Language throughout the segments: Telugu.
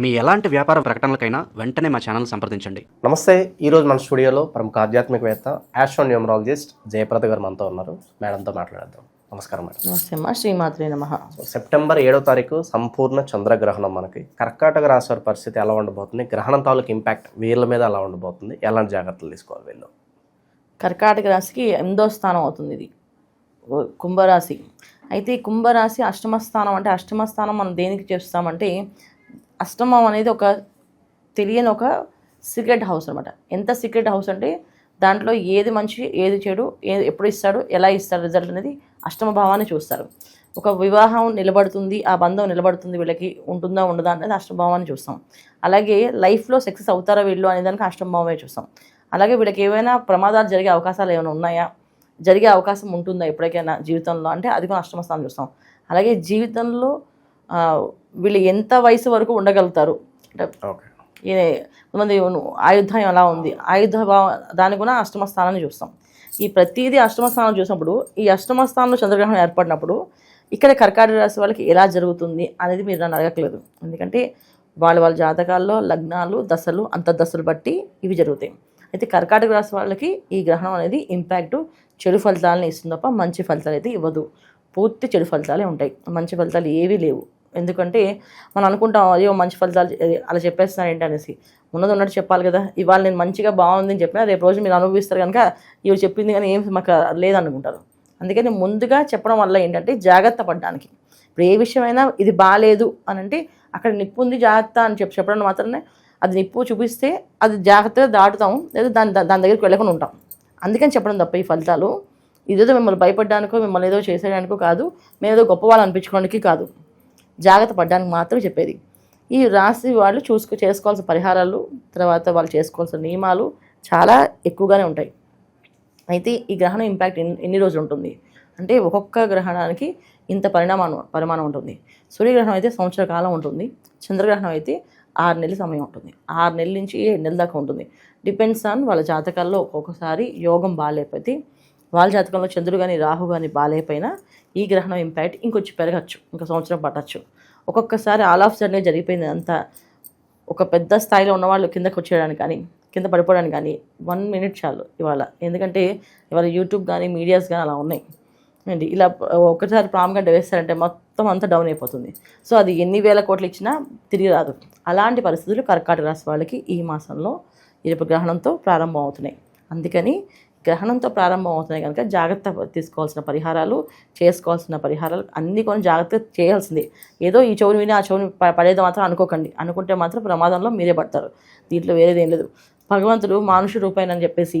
మీ ఎలాంటి వ్యాపార ప్రకటనలకైనా వెంటనే మా ఛానల్ సంప్రదించండి. నమస్తే ఈరోజు మన స్టూడియోలో ప్రముఖ ఆధ్యాత్మికవేత్త యాస్ట్రో న్యూమరాలజిస్ట్ జయప్రద గారు మనతో ఉన్నారు. మేడంతో మాట్లాడదాం నమస్కారం మేడం. నమస్తే అమ్మా శ్రీమాత్రే నమ. సెప్టెంబర్ ఏడో తారీఖు సంపూర్ణ చంద్రగ్రహణం మనకి. కర్కాటక రాశి వారి పరిస్థితి ఎలా ఉండబోతుంది? గ్రహణం తాలూకు ఇంపాక్ట్ వీళ్ళ మీద ఎలా ఉండబోతుంది? ఎలాంటి జాగ్రత్తలు తీసుకోవాలి వీళ్ళు? కర్కాటక రాశికి ఎనిమిదో స్థానం అవుతుంది ఇది. కుంభరాశి. అయితే ఈ కుంభరాశి అష్టమ స్థానం అంటే అష్టమ స్థానం మనం దేనికి చేస్తామంటే అష్టమం అనేది ఒక తెలియని ఒక సీక్రెట్ హౌస్ అనమాట ఎంత సీక్రెట్ హౌస్ అంటే దాంట్లో ఏది మంచి ఏది చెడు ఏది ఎప్పుడు ఇస్తాడు ఎలా ఇస్తాడు రిజల్ట్ అనేది అష్టమ భావాన్ని చూస్తారు. ఒక వివాహం నిలబడుతుంది ఆ బంధం నిలబడుతుంది వీళ్ళకి ఉంటుందా ఉండదా అనేది అష్టమ భావాన్ని చూస్తాం. అలాగే లైఫ్లో సక్సెస్ అవుతారా వీళ్ళు అనే దానికి అష్టభావమే చూస్తాం. అలాగే వీళ్ళకి ఏవైనా ప్రమాదాలు జరిగే అవకాశాలు ఏమైనా ఉన్నాయా? జరిగే అవకాశం ఉంటుందా ఎప్పటికైనా జీవితంలో? అంటే అది కూడా అష్టమ స్థానం చూస్తాం. అలాగే జీవితంలో వీళ్ళు ఎంత వయసు వరకు ఉండగలుగుతారు? కొంతమంది ఆయుధాయం ఎలా ఉంది. ఆయుధ భావ దాన్ని కూడా అష్టమ స్థానాన్ని చూస్తాం. ఈ ప్రతిదీ అష్టమ స్థానం చూసినప్పుడు ఈ అష్టమ స్థానంలో చంద్రగ్రహణం ఏర్పడినప్పుడు ఇక్కడ కర్కాటక రాశి వాళ్ళకి ఎలా జరుగుతుంది అనేది మీరు నన్ను అడగట్లేదు. ఎందుకంటే వాళ్ళ వాళ్ళ జాతకాల్లో లగ్నాలు దశలు అంతర్దశలు బట్టి ఇవి జరుగుతాయి. అయితే కర్కాటక రాశి వాళ్ళకి ఈ గ్రహణం అనేది ఇంపాక్ట్ చెడు ఫలితాలను ఇస్తుంది తప్ప మంచి ఫలితాలు అయితే ఇవ్వదు. పూర్తి చెడు ఫలితాలే ఉంటాయి. మంచి ఫలితాలు ఏవీ లేవు. ఎందుకంటే మనం అనుకుంటాం అయ్యో మంచి ఫలితాలు అలా చెప్పేస్తున్నాను ఏంటి అనేసి. ఉన్నది ఉన్నట్టు చెప్పాలి కదా. ఇవాళ నేను మంచిగా బాగుంది అని చెప్పినా రేపు రోజు మీరు అనుభవిస్తారు కనుక ఇవి చెప్పింది కానీ ఏం మాకు లేదనుకుంటారు. అందుకని ముందుగా చెప్పడం వల్ల ఏంటంటే జాగ్రత్త పడడానికి. ఇప్పుడు ఏ విషయమైనా ఇది బాగాలేదు అని అంటే అక్కడ నిప్పు ఉంది జాగ్రత్త అని చెప్పి చెప్పడం మాత్రమే. అది నిప్పు చూపిస్తే అది జాగ్రత్తగా దాటుతాం లేదా దాని దాని దగ్గరికి వెళ్ళకుండా ఉంటాం. అందుకని చెప్పడం తప్ప ఈ ఫలితాలు. ఇదేదో మిమ్మల్ని భయపడడానికో మిమ్మల్ని ఏదో చేసేయడానికో కాదు. మేము ఏదో గొప్పవాళ్ళు అనిపించుకోవడానికి కాదు. జాగ్రత్త పడడానికి మాత్రం చెప్పేది. ఈ రాశి వాళ్ళు చూసుకు చేసుకోవాల్సిన పరిహారాలు తర్వాత వాళ్ళు చేసుకోవాల్సిన నియమాలు చాలా ఎక్కువగానే ఉంటాయి. అయితే ఈ గ్రహణం ఇంపాక్ట్ ఎన్ని ఎన్ని రోజులు ఉంటుంది. అంటే ఒక్కొక్క గ్రహణానికి ఇంత పరిణామం పరిమాణం ఉంటుంది. సూర్యగ్రహణం అయితే సంవత్సర కాలం ఉంటుంది. చంద్రగ్రహణం అయితే ఆరు నెలల సమయం ఉంటుంది. ఆరు నెలల నుంచి ఏడు నెలల దాకా ఉంటుంది. డిపెండ్స్ ఆన్ వాళ్ళ జాతకాల్లో ఒక్కొక్కసారి యోగం బాగాలేకపోతే వాళ్ళ జాతకంలో చంద్రుడు కానీ రాహు కానీ బాగాలేకపోయినా ఈ గ్రహణం ఇంపాక్ట్ ఇంకొంచెం పెరగచ్చు ఇంకా సంవత్సరం పట్టచ్చు. ఒక్కొక్కసారి ఆల్ ఆఫ్ సడన్గా జరిగిపోయింది అంతా. ఒక పెద్ద స్థాయిలో ఉన్నవాళ్ళు కిందకు వచ్చేయడానికి కానీ కింద పడిపోవడానికి కానీ వన్ మినిట్ చాలు ఇవాళ. ఎందుకంటే ఇవాళ యూట్యూబ్ కానీ మీడియాస్ కానీ అలా ఉన్నాయి. అండి ఇలా ఒకసారి ప్రామ్ గంట వేస్తారంటే మొత్తం అంతా డౌన్ అయిపోతుంది. సో అది ఎన్ని వేల కోట్లు ఇచ్చినా తిరిగి రాదు. అలాంటి పరిస్థితులు కర్కాటక రాశి వాళ్ళకి ఈ మాసంలో ఇరుపు గ్రహణంతో ప్రారంభం అవుతున్నాయి అందుకని గ్రహణంతో ప్రారంభం అవుతున్నాయి కనుక జాగ్రత్త తీసుకోవాల్సిన పరిహారాలు చేసుకోవాల్సిన పరిహారాలు అన్నీ కొన్ని జాగ్రత్తగా చేయాల్సిందే. ఏదో ఈ చెవుని విని ఆ చెవుని పడేది మాత్రం అనుకోకండి. అనుకుంటే మాత్రం ప్రమాదంలో మీరే పడతారు. దీంట్లో వేరేది ఏం లేదు. భగవంతుడు మానుష రూపాయనని చెప్పేసి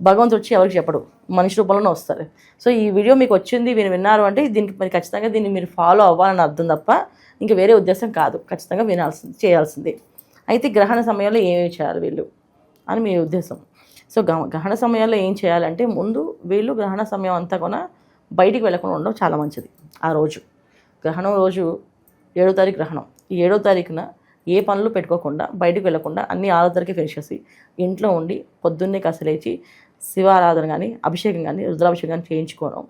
భగవంతుడు వచ్చి ఎవరికి చెప్పడు. మనిషి రూపంలోనే వస్తారు. సో ఈ వీడియో మీకు వచ్చింది మీరు విన్నారు అంటే దీనికి మరి ఖచ్చితంగా దీన్ని మీరు ఫాలో అవ్వాలని అర్థం తప్ప ఇంకా వేరే ఉద్దేశం కాదు. ఖచ్చితంగా వినాల్సింది చేయాల్సిందే. అయితే గ్రహణ సమయంలో ఏమేమి చేయాలి వీళ్ళు? అని మీ ఉద్దేశం. సో గ- గ్రహణ సమయంలో ఏం చేయాలంటే ముందు వీళ్ళు గ్రహణ సమయం అంతా కూడా బయటికి వెళ్ళకుండా ఉండడం చాలా మంచిది ఆ రోజు. గ్రహణం రోజు ఏడో తారీఖు గ్రహణం. ఈ ఏడో తారీఖున ఏ పనులు పెట్టుకోకుండా బయటికి వెళ్ళకుండా అన్ని ఆరో తారీఖు ఫినిష్ చేసి ఇంట్లో ఉండి పొద్దున్నే కసలేచి శివారాధన కానీ అభిషేకం కానీ రుద్రాభిషేకం కానీ చేయించుకోవడం.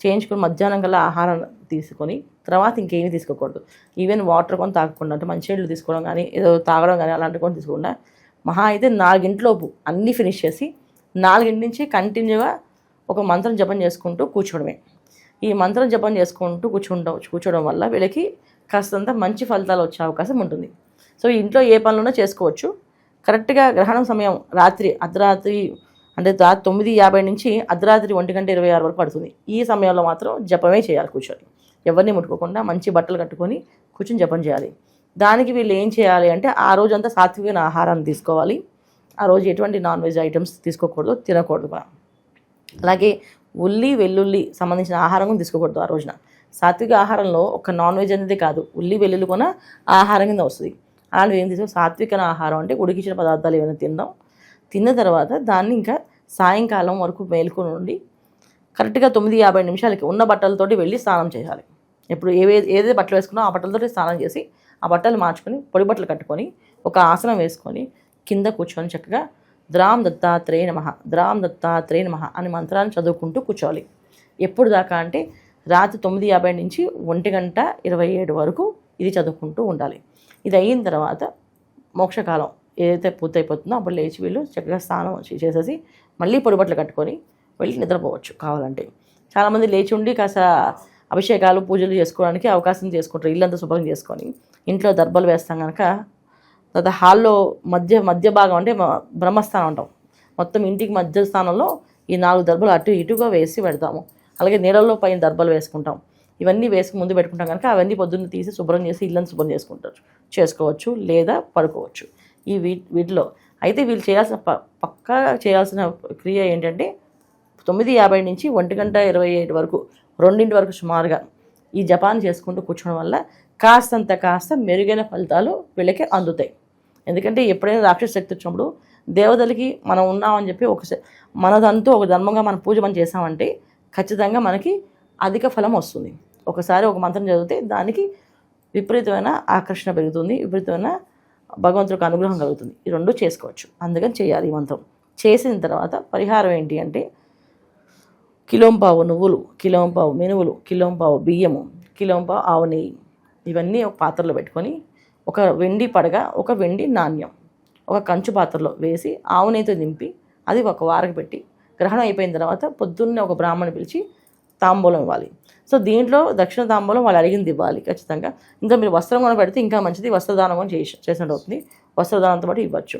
చేయించుకొని మధ్యాహ్నం కల్లా ఆహారం తీసుకొని తర్వాత ఇంకేమీ తీసుకోకూడదు. ఈవెన్ వాటర్ కొని తాగకుండా అంటే మంచినీళ్ళు తీసుకోవడం కానీ ఏదో తాగడం కానీ అలాంటివి కొన్ని తీసుకోకుండా మహా అయితే నాలుగింటిలోపు అన్నీ ఫినిష్ చేసి నాలుగింటి నుంచి కంటిన్యూగా ఒక మంత్రం జపం చేసుకుంటూ కూర్చోవడమే. ఈ మంత్రం జపం చేసుకుంటూ కూర్చుంటాం కూర్చోవడం వల్ల వీళ్ళకి కాస్తంత మంచి ఫలితాలు వచ్చే అవకాశం ఉంటుంది. సో ఇంట్లో ఏ పనులున్నా చేసుకోవచ్చు. కరెక్ట్గా గ్రహణం సమయం రాత్రి అర్ధరాత్రి అంటే తొమ్మిది యాభై నుంచి అర్ధరాత్రి ఒంటి గంట ఇరవై ఆరు వరకు పడుతుంది. ఈ సమయంలో మాత్రం జపమే చేయాలి కూర్చొని. ఎవరిని ముట్టుకోకుండా మంచి బట్టలు కట్టుకొని కూర్చొని జపం చేయాలి. దానికి వీళ్ళు ఏం చేయాలి అంటే ఆ రోజంతా సాత్వికమైన ఆహారాన్ని తీసుకోవాలి. ఆ రోజు ఎటువంటి నాన్ వెజ్ ఐటమ్స్ తీసుకోకూడదు తినకూడదు కూడా. అలాగే ఉల్లి వెల్లుల్లి సంబంధించిన ఆహారం కూడా తీసుకోకూడదు ఆ రోజున. సాత్విక ఆహారంలో ఒక నాన్ వెజ్ అనేది కాదు. ఉల్లి వెల్లుల్లి కూడా ఆహారం కింద వస్తుంది. అలాంటివి ఏం తీసుకో సాత్విక ఆహారం అంటే ఉడికించిన పదార్థాలు ఏమైనా తిందాం. తిన్న తర్వాత దాన్ని ఇంకా సాయంకాలం వరకు మేలుకొని ఉండి కరెక్ట్గా తొమ్మిది యాభై నిమిషాలకి ఉన్న బట్టలతోటి వెళ్ళి స్నానం చేయాలి. ఇప్పుడు ఏవే ఏదైతే బట్టలు వేసుకున్నా ఆ బట్టలతోటి స్నానం చేసి ఆ బట్టలు మార్చుకొని పొడి బట్టలు కట్టుకొని ఒక ఆసనం వేసుకొని కింద కూర్చొని చక్కగా ద్రామ్ దత్తాత్రేయ నమ ద్రాం దత్తాత్రేయ నమ అని మంత్రాన్ని చదువుకుంటూ కూర్చోవాలి. ఎప్పుడు దాకా అంటే రాత్రి తొమ్మిది యాభై నుంచి ఒంటి గంట ఇరవై ఏడు వరకు ఇది చదువుకుంటూ ఉండాలి. ఇది అయిన తర్వాత మోక్షకాలం ఏదైతే పూర్తయిపోతుందో అప్పుడు లేచి వీళ్ళు చక్కగా స్నానం చేసేసి మళ్ళీ పొడిబట్టలు కట్టుకొని వెళ్ళి నిద్రపోవచ్చు కావాలంటే. చాలామంది లేచి ఉండి కాస్త అభిషేకాలు పూజలు చేసుకోవడానికి అవకాశం చేసుకుంటారు ఇల్లంతా శుభ్రం చేసుకొని ఇంట్లో దర్బలు వేస్తాం కనుక తర్వాత హాల్లో మధ్య మధ్య భాగం అంటే బ్రహ్మస్థానం అంటాం. మొత్తం ఇంటికి మధ్య స్థానంలో ఈ నాలుగు దర్బలు అటు ఇటుగా వేసి పెడతాము. అలాగే నీళ్ళలో పైన దర్బలు వేసుకుంటాం. ఇవన్నీ వేసుకు ముందు పెట్టుకుంటాం కనుక అవన్నీ పొద్దున్న తీసి శుభ్రం చేసి ఇళ్ళని శుభ్రం చేసుకుంటారు. చేసుకోవచ్చు లేదా పడుకోవచ్చు. ఈ వీ వీటిలో అయితే వీళ్ళు చేయాల్సిన ప పక్కా చేయాల్సిన క్రియ ఏంటంటే తొమ్మిది యాభై నుంచి ఒంటి గంట ఇరవై ఏడు వరకు రెండింటి వరకు సుమారుగా ఈ జపాన్ చేసుకుంటూ కూర్చోడం వల్ల కాస్తంత కాస్త మెరుగైన ఫలితాలు వీళ్ళకి అందుతాయి. ఎందుకంటే ఎప్పుడైనా రాక్షస శక్తి వచ్చినప్పుడు దేవతలకి మనం ఉన్నామని చెప్పి ఒక శ- ఒక ధర్మంగా మనం పూజ మనం చేసామంటే ఖచ్చితంగా మనకి అధిక ఫలం వస్తుంది. ఒకసారి ఒక మంత్రం చదివితే దానికి విపరీతమైన ఆకర్షణ పెరుగుతుంది విపరీతమైన భగవంతుడికి అనుగ్రహం కలుగుతుంది. ఈ రెండు చేసుకోవచ్చు. అందుకని చేయాలి ఈ మంత్రం. చేసిన తర్వాత పరిహారం ఏంటి అంటే కిలోంపావు నువ్వులు కిలోంపావు మినువులు కిలోంపావు బియ్యము కిలోంపావు ఆవు నెయ్యి. ఇవన్నీ ఒక పాత్రలో పెట్టుకొని ఒక వెండి పడగ ఒక వెండి నాణ్యం ఒక కంచు పాత్రలో వేసి ఆవు నెయ్యితో దింపి అది ఒక వారకు పెట్టి గ్రహణం అయిపోయిన తర్వాత పొద్దున్నే ఒక బ్రాహ్మణి పిలిచి తాంబూలం ఇవ్వాలి. సో దీంట్లో దక్షిణ తాంబూలం వాళ్ళు అడిగింది ఇవ్వాలి ఖచ్చితంగా. ఇంకా మీరు వస్త్రం కూడా పెడితే ఇంకా మంచిది వస్త్రదానం కూడా చేసి చేసినట్టు అవుతుంది. వస్త్రదానంతో పాటు ఇవ్వచ్చు.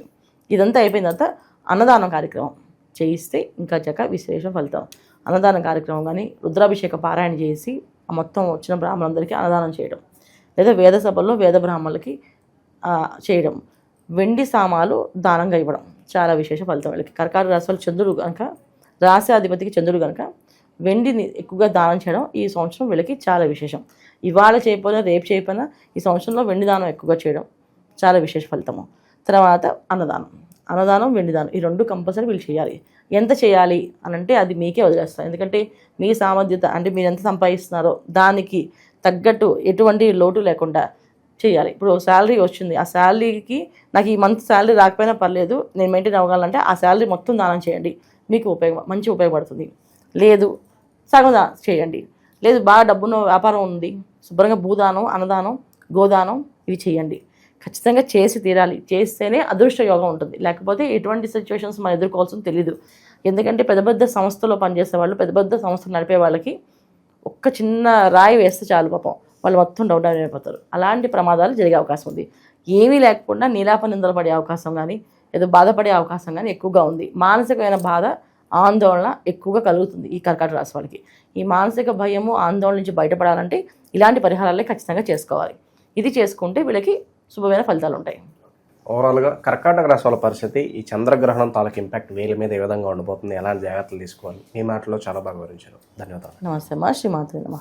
ఇదంతా అయిపోయిన తర్వాత అన్నదానం కార్యక్రమం చేయిస్తే ఇంకా చక్క విశేష ఫలితం. అన్నదాన కార్యక్రమం కానీ రుద్రాభిషేక పారాయణ చేసి ఆ మొత్తం వచ్చిన బ్రాహ్మణులందరికీ అన్నదానం చేయడం. లేదా వేద సభల్లో వేద బ్రాహ్మణులకి చేయడం. వెండి సామాలు దానంగా ఇవ్వడం. చాలా విశేష ఫలితం వీళ్ళకి. కర్కాటక రాశి వాళ్ళు చంద్రుడు కనుక రాశాధిపతికి చంద్రుడు కనుక వెండిని ఎక్కువగా దానం చేయడం ఈ సంవత్సరం వీళ్ళకి చాలా విశేషం. ఇవాళ చేయకపోయినా రేపు చేయకపోయినా ఈ సంవత్సరంలో వెండి దానం ఎక్కువగా చేయడం చాలా విశేష ఫలితము. తర్వాత అన్నదానం. అన్నదానం వెండి దానం. ఈ రెండు కంపల్సరీ వీళ్ళు చేయాలి. ఎంత చేయాలి అని అంటే అది మీకే వదిలేస్తారు ఎందుకంటే మీ సామర్థ్యత అంటే మీరు ఎంత సంపాదిస్తున్నారో దానికి తగ్గట్టు ఎటువంటి లోటు లేకుండా చేయాలి. ఇప్పుడు శాలరీ వచ్చింది. ఆ శాలరీకి నాకు ఈ మంత్ శాలరీ రాకపోయినా పర్లేదు నేను మెయింటైన్ అవ్వగలంటే ఆ శాలరీ మొత్తం దానం చేయండి. మీకు ఉపయోగ మంచి ఉపయోగపడుతుంది. లేదు సగం చేయండి. లేదు బాగా డబ్బున్న వ్యాపారం ఉంది. శుభ్రంగా భూదానం అన్నదానం గోదానం ఇవి చేయండి. ఖచ్చితంగా చేసి తీరాలి. చేస్తేనే అదృష్ట యోగం ఉంటుంది. లేకపోతే ఎటువంటి సిచ్యువేషన్స్ మనం ఎదుర్కోవాల్సింది తెలీదు. ఎందుకంటే పెద్ద పెద్ద సంస్థలో పనిచేసే వాళ్ళు పెద్ద పెద్ద సంస్థలు నడిపే వాళ్ళకి ఒక్క చిన్న రాయి వేస్తే చాలు పాపం. వాళ్ళు మొత్తం డౌన్ డౌన్ అయిపోతారు. అలాంటి ప్రమాదాలు జరిగే అవకాశం ఉంది. ఏమీ లేకుండా నీలాప నిందలు పడే అవకాశం కానీ ఏదో బాధపడే అవకాశం కానీ ఎక్కువగా ఉంది. మానసికమైన బాధ ఆందోళన ఎక్కువగా కలుగుతుంది ఈ కర్కాటక రాశి వాళ్ళకి. ఈ మానసిక భయము ఆందోళన నుంచి బయటపడాలంటే ఇలాంటి పరిహారాలే ఖచ్చితంగా చేసుకోవాలి. ఇది చేసుకుంటే వీళ్ళకి శుభమైన ఫలితాలు ఉంటాయి. ఓవరాల్గా కర్కాటక రాశి వాళ్ళ పరిస్థితి ఈ చంద్రగ్రహణం తాలూకు ఇంపాక్ట్ వీళ్ళ మీద ఏ విధంగా ఉండబోతుంది ఎలాంటి జాగ్రత్తలు తీసుకోవాలి? మీ మాటలో చాలా బాగా వివరించారు. ధన్యవాదాలు. నమస్తే మా శ్రీమాతృ నమ.